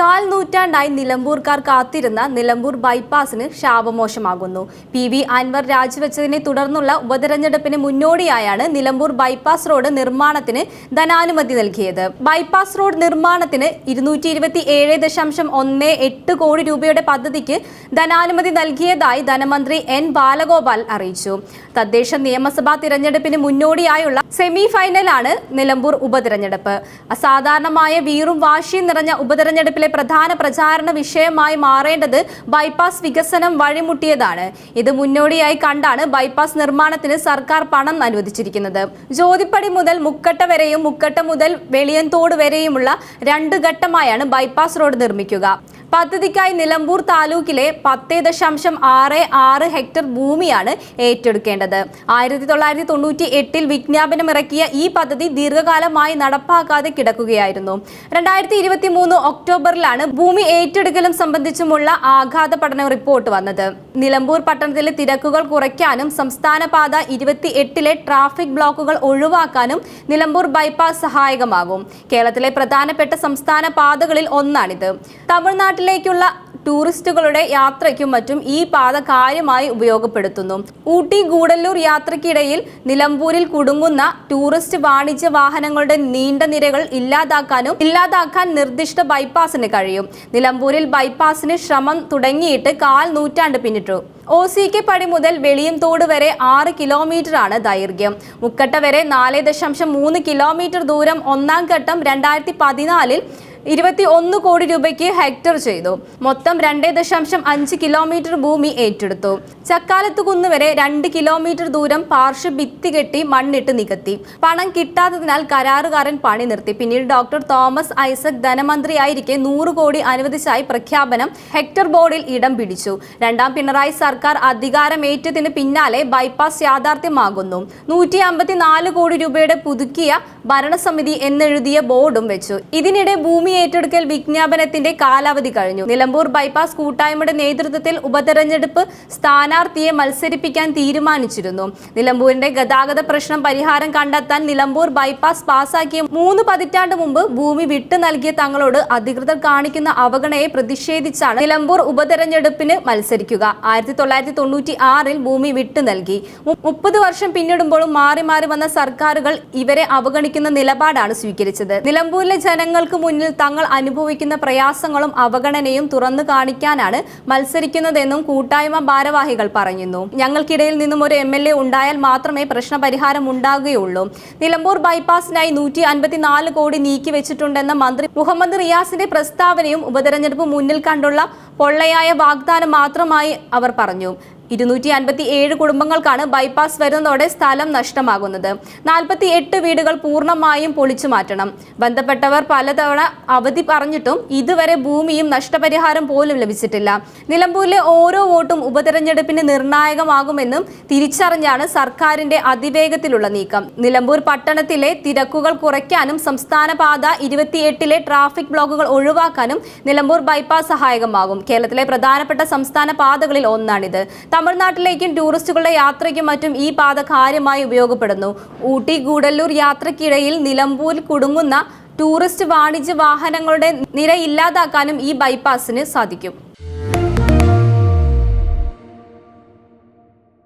കാൽ നൂറ്റാണ്ടായി നിലമ്പൂർക്കാർ കാത്തിരുന്ന നിലമ്പൂർ ബൈപ്പാസിന് ശാപമോശമാകുന്നു. പി വി അൻവർ രാജിവെച്ചതിനെ തുടർന്നുള്ള ഉപതെരഞ്ഞെടുപ്പിന് മുന്നോടിയായാണ് നിലമ്പൂർ ബൈപ്പാസ് റോഡ് നിർമ്മാണത്തിന് ധനാനുമതി നൽകിയത്. ബൈപ്പാസ് റോഡ് നിർമ്മാണത്തിന് ഇരുന്നൂറ്റി ഇരുപത്തി ഏഴ് ദശാംശം ഒന്ന് എട്ട് കോടി രൂപയുടെ പദ്ധതിക്ക് ധനാനുമതി നൽകിയതായി ധനമന്ത്രി എൻ ബാലഗോപാൽ അറിയിച്ചു. തദ്ദേശ നിയമസഭാ തിരഞ്ഞെടുപ്പിന് മുന്നോടിയായുള്ള സെമി ഫൈനലാണ് നിലമ്പൂർ ഉപതെരഞ്ഞെടുപ്പ്. അസാധാരണമായ വീറും വാശിയും നിറഞ്ഞ ഉപതെരഞ്ഞെടുപ്പിലെ പ്രധാന പ്രചാരണ വിഷയമായി മാറേണ്ടത് ബൈപ്പാസ് വികസനം വഴിമുട്ടിയതാണ്. ഇത് മുന്നോടിയായി കണ്ടാണ് ബൈപ്പാസ് നിർമ്മാണത്തിന് സർക്കാർ പണം അനുവദിച്ചിരിക്കുന്നത്. ജ്യോതിപ്പടി മുതൽ മുക്കട്ട വരെയും മുക്കട്ട മുതൽ വെളിയന്തോട് വരെയുമുള്ള രണ്ട് ഘട്ടമായാണ് ബൈപ്പാസ് റോഡ് നിർമ്മിക്കുക. പദ്ധതിക്കായി നിലമ്പൂർ താലൂക്കിലെ പത്ത് ദശാംശം ആറ് ആറ് ഹെക്ടർ ഭൂമിയാണ് ഏറ്റെടുക്കേണ്ടത്. ആയിരത്തി തൊള്ളായിരത്തി തൊണ്ണൂറ്റി എട്ടിൽ വിജ്ഞാപനം ഇറക്കിയ ഈ പദ്ധതി ദീർഘകാലമായി നടപ്പാക്കാതെ കിടക്കുകയായിരുന്നു. രണ്ടായിരത്തി ഇരുപത്തി മൂന്ന് ഒക്ടോബറിലാണ് ഭൂമി ഏറ്റെടുക്കലും സംബന്ധിച്ചുമുള്ള ആഘാത പഠന റിപ്പോർട്ട് വന്നത്. നിലമ്പൂർ പട്ടണത്തിലെ തിരക്കുകൾ കുറയ്ക്കാനും സംസ്ഥാന പാത ഇരുപത്തി എട്ടിലെ ട്രാഫിക് ബ്ലോക്കുകൾ ഒഴിവാക്കാനും നിലമ്പൂർ ബൈപ്പാസ് സഹായകമാകും. കേരളത്തിലെ പ്രധാനപ്പെട്ട സംസ്ഥാന പാതകളിൽ ഒന്നാണിത്. തമിഴ്നാട്ടിലേക്കുള്ള ടൂറിസ്റ്റുകളുടെ യാത്രയ്ക്കും മറ്റും ഈ പാത കാര്യമായി ഉപയോഗപ്പെടുത്തുന്നു. ഊട്ടി ഗൂഡല്ലൂർ യാത്രയ്ക്കിടയിൽ നിലമ്പൂരിൽ കുടുങ്ങുന്ന ടൂറിസ്റ്റ് വാണിജ്യ വാഹനങ്ങളുടെ നീണ്ട നിരകൾ ഇല്ലാതാക്കാനും ഇല്ലാതാക്കാൻ നിർദ്ദിഷ്ട ബൈപ്പാസിന് കഴിയും. നിലമ്പൂരിൽ ബൈപ്പാസിന് ശ്രമം തുടങ്ങിയിട്ട് കാൽ നൂറ്റാണ്ട് പിന്നിട്ടു. ഒ സി കെ പടി മുതൽ വെളിയംതോട് വരെ ആറ് കിലോമീറ്ററാണ് ദൈർഘ്യം. മുക്കട്ട വരെ നാല് ദശാംശം മൂന്ന് കിലോമീറ്റർ ദൂരം ഒന്നാം ഘട്ടം രണ്ടായിരത്തി പതിനാലിൽ ഇരുപത്തി ഒന്ന് കോടി രൂപയ്ക്ക് ഹെക്ടർ ചെയ്തു. മൊത്തം രണ്ടേ ദശാംശം അഞ്ച് കിലോമീറ്റർ ഭൂമി ഏറ്റെടുത്തു. ചക്കാലത്ത് കുന്ന് വരെ രണ്ട് കിലോമീറ്റർ ദൂരം പാർശ്വ ഭിത്തി കെട്ടി മണ്ണിട്ട് നികത്തി. പണം കിട്ടാത്തതിനാൽ കരാറുകാരൻ പണി നിർത്തി. പിന്നീട് ഡോക്ടർ തോമസ് ഐസക് ധനമന്ത്രിയായിരിക്കെ നൂറ് കോടി അനുവദിച്ചായി പ്രഖ്യാപനം ഹെക്ടർ ബോർഡിൽ ഇടം പിടിച്ചു. രണ്ടാം പിണറായി സർക്കാർ അധികാരമേറ്റതിന് പിന്നാലെ ബൈപ്പാസ് യാഥാർത്ഥ്യമാകുന്നു. നൂറ്റി കോടി രൂപയുടെ പുതുക്കിയ ഭരണസമിതി എന്നെഴുതിയ ബോർഡും വെച്ചു. ഇതിനിടെ ഭൂമി ഏറ്റെടുക്കൽ വിജ്ഞാപനത്തിന്റെ കാലാവധി കഴിഞ്ഞു. നിലമ്പൂർ ബൈപ്പാസ് കൂട്ടായ്മയുടെ നേതൃത്വത്തിൽ ഉപതെരഞ്ഞെടുപ്പ് സ്ഥാനാർത്ഥിയെ മത്സരിപ്പിക്കാൻ തീരുമാനിച്ചിരുന്നു. നിലമ്പൂരിന്റെ ഗതാഗത പ്രശ്നം പരിഹാരം കണ്ടെത്താൻ നിലമ്പൂർ ബൈപ്പാസ് പാസാക്കിയ മൂന്ന് പതിറ്റാണ്ട് മുമ്പ് ഭൂമി വിട്ടു നൽകിയ തങ്ങളോട് അധികൃതർ കാണിക്കുന്ന അവഗണയെ പ്രതിഷേധിച്ചാണ് നിലമ്പൂർ ഉപതെരഞ്ഞെടുപ്പിന് മത്സരിക്കുക. ആയിരത്തി തൊള്ളായിരത്തി തൊണ്ണൂറ്റി ആറിൽ ഭൂമി വിട്ടു നൽകി. മുപ്പത് വർഷം പിന്നിടുമ്പോഴും മാറി മാറി വന്ന സർക്കാരുകൾ ഇവരെ അവഗണിക്കുന്ന നിലപാടാണ് സ്വീകരിച്ചത്. നിലമ്പൂരിലെ ജനങ്ങൾക്ക് മുന്നിൽ തങ്ങൾ അനുഭവിക്കുന്ന പ്രയാസങ്ങളും അവഗണനയും തുറന്നു കാണിക്കാനാണ് മത്സരിക്കുന്നതെന്നും കൂട്ടായ്മ ഭാരവാഹികൾ പറയുന്നു. ഞങ്ങൾക്കിടയിൽ നിന്നും ഒരു എ ഉണ്ടായാൽ മാത്രമേ പ്രശ്നപരിഹാരം ഉണ്ടാകുകയുള്ളൂ. നിലമ്പൂർ ബൈപ്പാസിനായി നൂറ്റി അൻപത്തിനാല് കോടി നീക്കി വെച്ചിട്ടുണ്ടെന്ന മന്ത്രി മുഹമ്മദ് റിയാസിന്റെ പ്രസ്താവനയും ഉപതെരഞ്ഞെടുപ്പ് മുന്നിൽ കണ്ടുള്ള പൊള്ളയായ വാഗ്ദാനം മാത്രമായി അവർ പറഞ്ഞു. ഇരുന്നൂറ്റി അൻപത്തി ഏഴ് കുടുംബങ്ങൾക്കാണ് ബൈപ്പാസ് വരുന്നതോടെ സ്ഥലം നഷ്ടമാകുന്നത്. നാൽപ്പത്തി എട്ട് വീടുകൾ പൂർണമായും പൊളിച്ചു മാറ്റണം. ബന്ധപ്പെട്ടവർ പലതവണ അവധി പറഞ്ഞിട്ടും ഇതുവരെ ഭൂമിയും നഷ്ടപരിഹാരം പോലും ലഭിച്ചിട്ടില്ല. നിലമ്പൂരിലെ ഓരോ വോട്ടും ഉപതെരഞ്ഞെടുപ്പിന് നിർണായകമാകുമെന്നും തിരിച്ചറിഞ്ഞാണ് സർക്കാരിന്റെ അതിവേഗത്തിലുള്ള നീക്കം. നിലമ്പൂർ പട്ടണത്തിലെ തിരക്കുകൾ കുറയ്ക്കാനും സംസ്ഥാന പാത ഇരുപത്തിയെട്ടിലെ ട്രാഫിക് ബ്ലോക്കുകൾ ഒഴിവാക്കാനും നിലമ്പൂർ ബൈപ്പാസ് സഹായകമാകും. കേരളത്തിലെ പ്രധാനപ്പെട്ട സംസ്ഥാന പാതകളിൽ ഒന്നാണിത്. തമിഴ്നാട്ടിലേക്കും ടൂറിസ്റ്റുകളുടെ യാത്രയ്ക്കും മറ്റും ഈ പാത കാര്യമായി ഉപയോഗപ്പെടുന്നു. ഊട്ടി ഗൂഡല്ലൂർ യാത്രക്കിടയിൽ നിലമ്പൂരിൽ കുടുങ്ങുന്ന ടൂറിസ്റ്റ് വാണിജ്യ വാഹനങ്ങളുടെ നിര ഇല്ലാതാക്കാനും ഈ ബൈപ്പാസിന് സാധിക്കും.